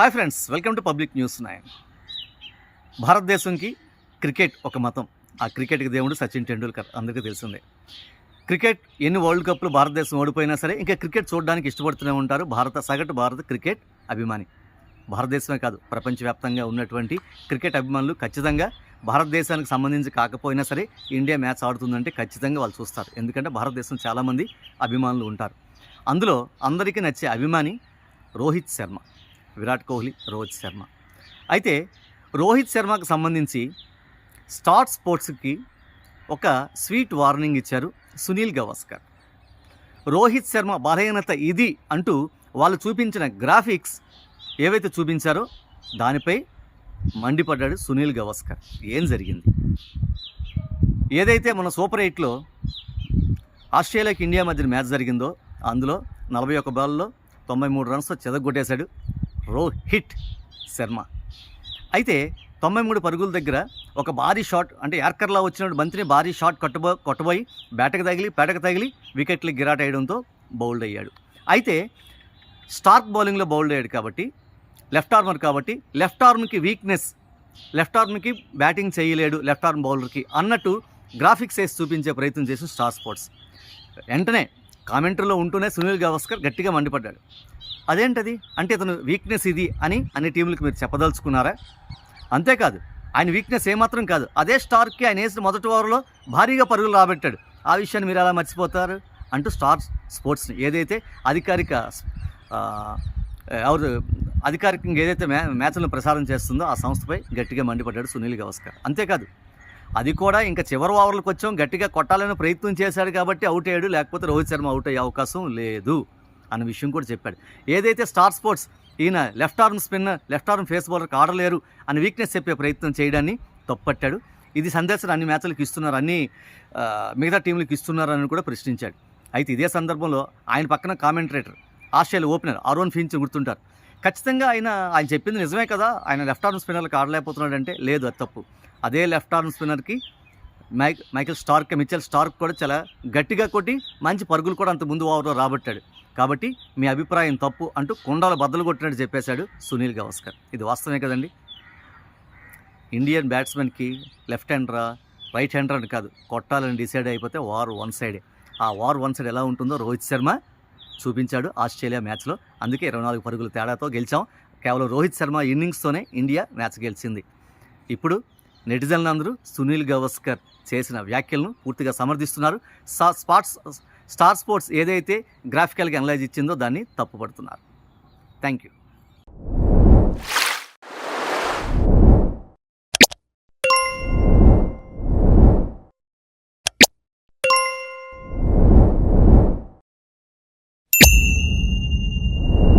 Hi friends welcome to public news nine. భారతదేశంకి cricket ఒక మతం. ఆ క్రికెట్కి దేవుడు సచిన్ టెండూల్కర్ అందరికీ తెలిసిందే. క్రికెట్ ఎన్ని వరల్డ్ కప్లు భారతదేశం ఓడిపోయినా సరే ఇంకా క్రికెట్ చూడడానికి ఇష్టపడుతూనే ఉంటారు. భారత సగటు భారత క్రికెట్ అభిమాని. భారతదేశమే కాదు ప్రపంచవ్యాప్తంగా ఉన్నటువంటి క్రికెట్ అభిమానులు ఖచ్చితంగా భారతదేశానికి సంబంధించి కాకపోయినా సరే ఇండియా మ్యాచ్ ఆడుతుందంటే ఖచ్చితంగా వాళ్ళు చూస్తారు. ఎందుకంటే భారతదేశం చాలామంది అభిమానులు ఉంటారు. అందులో అందరికీ నచ్చే అభిమాని రోహిత్ శర్మ. విరాట్ కోహ్లీ రోహిత్ శర్మ. అయితే రోహిత్ శర్మకు సంబంధించి స్టార్ స్పోర్ట్స్కి ఒక స్వీట్ వార్నింగ్ ఇచ్చారు సునీల్ గవాస్కర్. రోహిత్ శర్మ బలహీనత ఇది అంటూ వాళ్ళు చూపించిన గ్రాఫిక్స్ ఏవైతే చూపించారో దానిపై మండిపడ్డాడు సునీల్ గవాస్కర్. ఏం జరిగింది? ఏదైతే మన సూపర్ ఎయిట్లో ఆస్ట్రేలియాకి ఇండియా మధ్య మ్యాచ్ జరిగిందో అందులో నలభై ఒక్క బాల్లో తొంభై మూడు రన్స్తో చెదగొట్టేశాడు రోహిత్ శర్మ. అయితే తొంభై మూడు పరుగుల దగ్గర ఒక భారీ షాట్ అంటే యార్కర్లా వచ్చినప్పుడు బంతిని భారీ షాట్ కట్టుబో కొట్టబోయి బ్యాటకు తగిలి పేటకు తగిలి వికెట్లు గిరాట్ వేయడంతో బౌల్డ్ అయ్యాడు. అయితే స్టార్క్ బౌలింగ్లో బౌల్డ్ అయ్యాడు కాబట్టి లెఫ్ట్ ఆర్మర్ కాబట్టి లెఫ్ట్ ఆర్మ్కి వీక్నెస్ లెఫ్ట్ ఆర్మ్కి బ్యాటింగ్ చేయలేడు లెఫ్ట్ ఆర్మ్ బౌలర్కి అన్నట్టు గ్రాఫిక్స్ వేసి చూపించే ప్రయత్నం చేసి స్టార్ స్పోర్ట్స్. వెంటనే కామెంటరీలో ఉంటూనే సునీల్ గవాస్కర్ గట్టిగా మండిపడ్డాడు. అదేంటది? అంటే ఇతను వీక్నెస్ ఇది అని అన్ని టీములకు మీరు చెప్పదలుచుకున్నారా? అంతేకాదు ఆయన వీక్నెస్ ఏమాత్రం కాదు. అదే స్టార్కి ఆయన వేసిన మొదటి ఓవర్లో భారీగా పరుగులు రాబెట్టాడు. ఆ విషయాన్ని మీరు ఎలా మర్చిపోతారు? అంటూ స్టార్ స్పోర్ట్స్ని ఏదైతే అధికారిక ఎవరు అధికారికంగా ఏదైతే మ్యా మ్యాచ్లను ప్రసారం చేస్తుందో ఆ సంస్థపై గట్టిగా మండిపడ్డాడు సునీల్ గవస్కర్. అంతేకాదు అది కూడా ఇంకా చివరి ఓవర్లకు వచ్చాం గట్టిగా కొట్టాలని ప్రయత్నం చేశాడు కాబట్టి అవుట్ అయ్యాడు లేకపోతే రోహిత్ శర్మ అవుట్ అయ్యే అవకాశం లేదు. అన్న విషయం కూడా చెప్పాడు. ఏదైతే స్టార్ స్పోర్ట్స్ ఈయన left arm spinner left arm pace బౌలర్కి ఆడలేరు అని వీక్నెస్ చెప్పే ప్రయత్నం చేయడాన్ని తప్పట్టాడు. ఇది సందేశం అన్ని మ్యాచ్లకు ఇస్తున్నారు అన్ని మిగతా టీంలకు ఇస్తున్నారని కూడా ప్రశ్నించాడు. అయితే ఇదే సందర్భంలో ఆయన పక్కన commentator Australia opener Aaron Finch గుర్తుంటారు. ఖచ్చితంగా ఆయన ఆయన చెప్పింది నిజమే కదా ఆయన లెఫ్ట్ ఆర్మ్ స్పిన్నర్కి ఆడలేకపోతున్నాడంటే లేదు అది తప్పు. అదే left arm స్పిన్నర్కి Mike Michael Starc Mitchell Starc కూడా చాలా గట్టిగా కొట్టి మంచి పరుగులు కూడా అంత ముందు ఓవర్లో రాబట్టాడు. కాబట్టి మీ అభిప్రాయం తప్పు అంటూ కుండాలు బద్దలు కొట్టినట్టు చెప్పేశాడు సునీల్ గవాస్కర్. ఇది వాస్తవమే కదండి? ఇండియన్ బ్యాట్స్మెన్కి లెఫ్ట్ హ్యాండ్రా రైట్ హ్యాండర్ అని కాదు కొట్టాలని డిసైడ్ అయిపోతే వార్ వన్ సైడే. ఆ వార్ వన్ సైడ్ ఎలా ఉంటుందో రోహిత్ శర్మ చూపించాడు ఆస్ట్రేలియా మ్యాచ్లో. అందుకే ఇరవై నాలుగు పరుగుల తేడాతో గెలిచాం. కేవలం రోహిత్ శర్మ ఇన్నింగ్స్తోనే ఇండియా మ్యాచ్ గెలిచింది. ఇప్పుడు నెటిజన్లందరూ సునీల్ గవాస్కర్ చేసిన వ్యాఖ్యలను పూర్తిగా సమర్థిస్తున్నారు. సా స్పాట్స్ స్టార్ స్పోర్ట్స్ ఏదైతే గ్రాఫికల్గా అనలైజ్ ఇచ్చిందో దాన్ని తప్పుపడుతున్నారు. Thank you